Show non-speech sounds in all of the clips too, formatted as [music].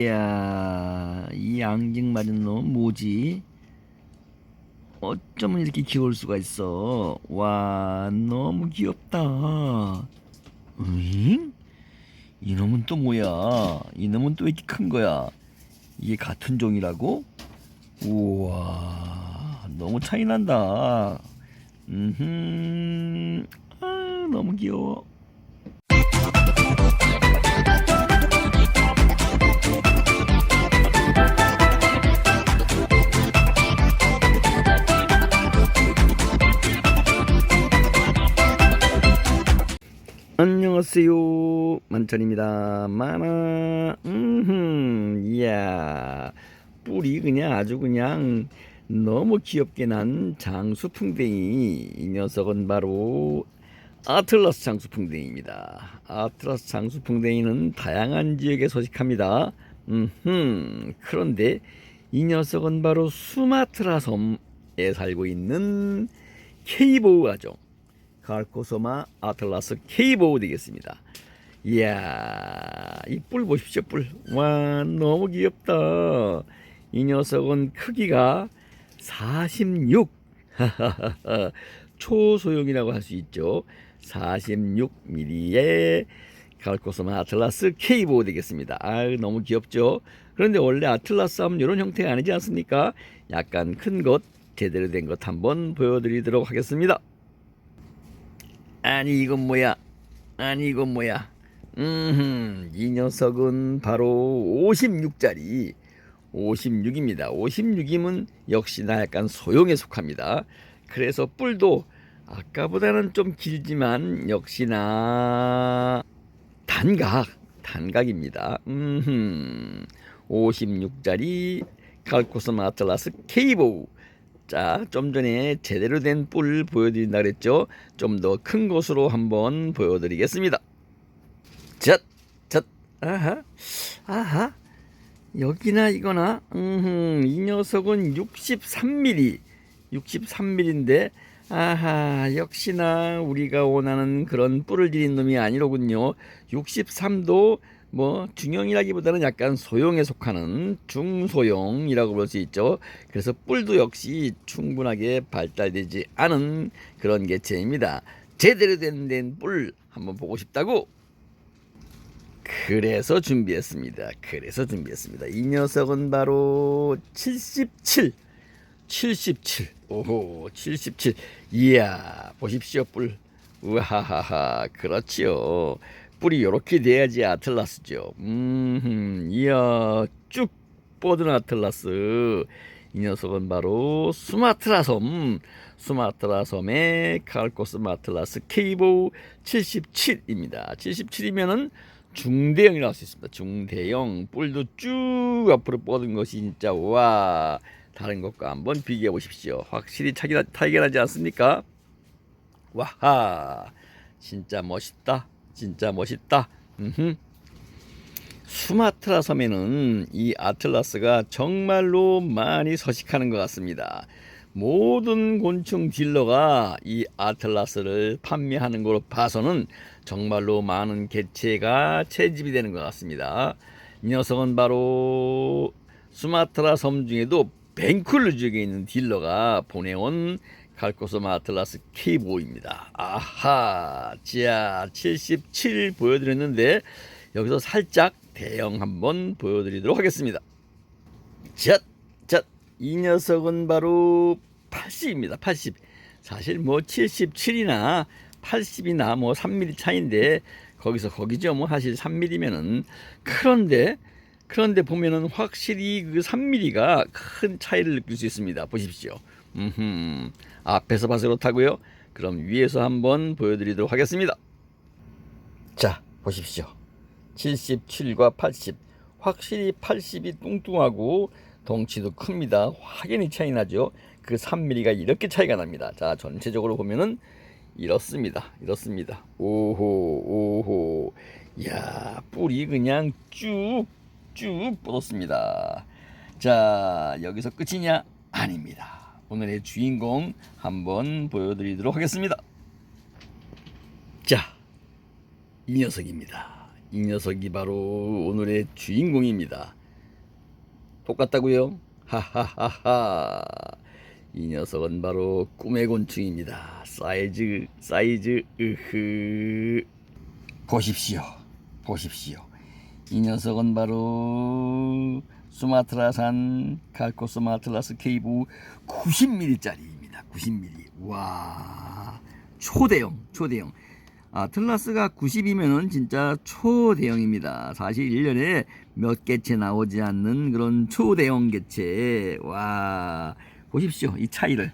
이야, 이 앙증 맞은 놈 뭐지? 어쩌면 이렇게 귀여울 수가 있어. 와, 너무 귀엽다. 응? 이놈은 또 뭐야? 이놈은 또 왜 이렇게 큰 거야? 이게 같은 종이라고? 우와, 너무 차이 난다. 음, 아, 너무 귀여워. 안녕하세요. 만천입니다. 만화 음 이야. 뿔이 그냥 아주 그냥 너무 귀엽게 난 장수풍뎅이. 이 녀석은 바로 아틀라스 장수풍뎅이입니다. 아틀라스 장수풍뎅이는 다양한 지역에 서식합니다. 음 그런데 이 녀석은 바로 수마트라 섬에 살고 있는 케이보우 아 종 갈코소마 아틀라스 케이보우 되겠습니다. 이야, 이 뿔 보십시오, 뿔. 와, 너무 귀엽다. 이 녀석은 크기가 46. [laughs] 초소형이라고 할 수 있죠. 46mm의 갈코소마 아틀라스 케이보우 되겠습니다. 아유, 너무 귀엽죠? 그런데 원래 아틀라스 하면 이런 형태가 아니지 않습니까? 약간 큰 것, 제대로 된 것 한번 보여드리도록 하겠습니다. 아니 이건 뭐야? 아니 이건 뭐야? 음, 이 녀석은 바로 56짜리 56입니다. 56이면 역시나 약간 소형에 속합니다. 그래서 뿔도 아까보다는 좀 길지만 역시나 단각, 단각입니다. 음, 56짜리 갈코스마 아틀라스 케이보우 자, 좀 전에 제대로 된 뿔 보여드린다 그랬죠? 좀 더 큰 것으로 한번 보여드리겠습니다. 잣, 잣, 아하, 아하, 여기나 이거나, 음, 이 녀석은 63mm, 63mm인데, 아하, 역시나 우리가 원하는 그런 뿔을 들인 놈이 아니로군요. 63도 뭐 중형이라기보다는 약간 소형에 속하는 중소형이라고 볼 수 있죠. 그래서 뿔도 역시 충분하게 발달되지 않은 그런 개체입니다. 제대로 된 뿔 한번 보고 싶다고? 그래서 준비했습니다. 그래서 준비했습니다. 이 녀석은 바로 77. 77. 오호, 77. 이야, 보십시오, 뿔. 우하하하, 그렇지요. 뿔이 이렇게 돼야지 아틀라스죠. 음, 이야, 쭉 뻗은 아틀라스. 이 녀석은 바로 수마트라 섬, 수마트라 섬의 칼코스 마틀라스 케이보 77입니다. 77이면은 중대형이라고 할 수 있습니다. 중대형 뿔도 쭉 앞으로 뻗은 것이 진짜 와 다른 것과 한번 비교해 보십시오. 확실히 차이 차이가 나지 않습니까? 와하 진짜 멋있다. 진짜 멋있다. 음흠. 수마트라 섬에는 이 아틀라스가 정말로 많이 서식하는 것 같습니다. 모든 곤충 딜러가 이 아틀라스를 판매하는 걸로 봐서는 정말로 많은 개체가 채집이 되는 것 같습니다. 이 녀석은 바로 수마트라 섬 중에도 벤쿨루 지역에 있는 딜러가 보내온 갈코소마 아틀라스 K5입니다. 아하, 자, 77 보여드렸는데 여기서 살짝 대형 한번 보여드리도록 하겠습니다. 자, 자, 이 녀석은 바로 80입니다. 80. 사실 뭐 77이나 80이나 뭐 3mm 차인데 거기서 거기죠. 뭐 사실 3mm면은 그런데 그런데 보면은 확실히 그 3mm가 큰 차이를 느낄 수 있습니다. 보십시오. 음, 앞에서 봐서 그렇다고요? 그럼 위에서 한번 보여드리도록 하겠습니다. 자, 보십시오. 77과 80. 확실히 80이 뚱뚱하고 덩치도 큽니다. 확연히 차이 나죠. 그 3mm가 이렇게 차이가 납니다. 자, 전체적으로 보면은 이렇습니다. 이렇습니다. 오호, 오호. 야, 뿔이 그냥 쭉, 쭉 뻗었습니다. 자, 여기서 끝이냐? 아닙니다. 오늘의 주인공 한번 보여드리도록 하겠습니다. 자, 이 녀석입니다. 이 녀석이 바로 오늘의 주인공입니다. 똑같다고요? 하하하하. 이 녀석은 바로 꿈의 곤충입니다. 사이즈, 사이즈, 으흐. 보십시오. 보십시오. 이 녀석은 바로 수마트라산 칼코스마틀라스 케이브 90mm짜리입니다. 90mm. 와, 초대형, 초대형. 아 틀라스가 90이면은 진짜 초대형입니다. 사실 1년에 몇 개체 나오지 않는 그런 초대형 개체. 와, 보십시오. 이 차이를.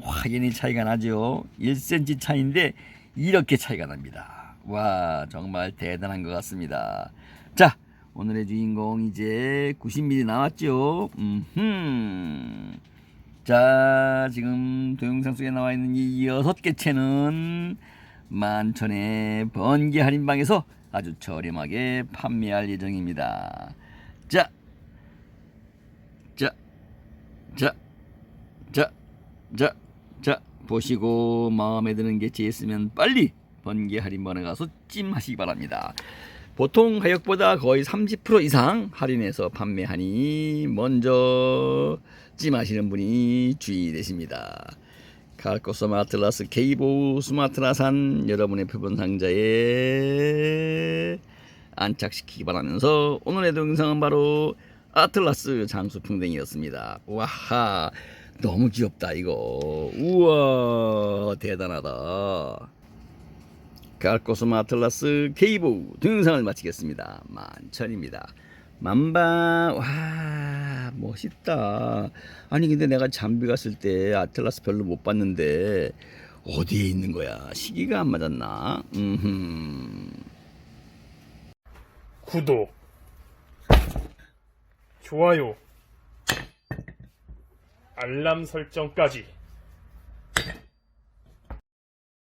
확연히 차이가 나죠. 1cm 차이인데 이렇게 차이가 납니다. 와, 정말 대단한 것 같습니다. 자, 오늘의 주인공 이제 90mm 나왔죠. 음, 자, 지금 동영상 속에 나와 있는 이 여섯 개체는 만천의 번개 할인방에서 아주 저렴하게 판매할 예정입니다. 자, 자, 자, 자, 자, 자, 보시고 마음에 드는 개체 있으면 빨리 번개 할인방에 가서 찜하시기 바랍니다. 보통 가격보다 거의 30% 이상 할인해서 판매하니 먼저 찜하시는 분이 주의되십니다. 칼코스마 아틀라스 케이보 수마트라산 여러분의 표본 상자에 안착시키기 바라면서 오늘의 동영상은 바로 아틀라스 장수풍뎅이였습니다. 와하 너무 귀엽다 이거 우와 대단하다. 칼코스마 아틀라스 케이보 동영상을 마치겠습니다. 만천입니다. 만바 와 멋있다. 아니 근데 내가 잠비 갔을 때 아틀라스 별로 못 봤는데 어디에 있는 거야? 시기가 안 맞았나? 음. 구독, 좋아요, 알람 설정까지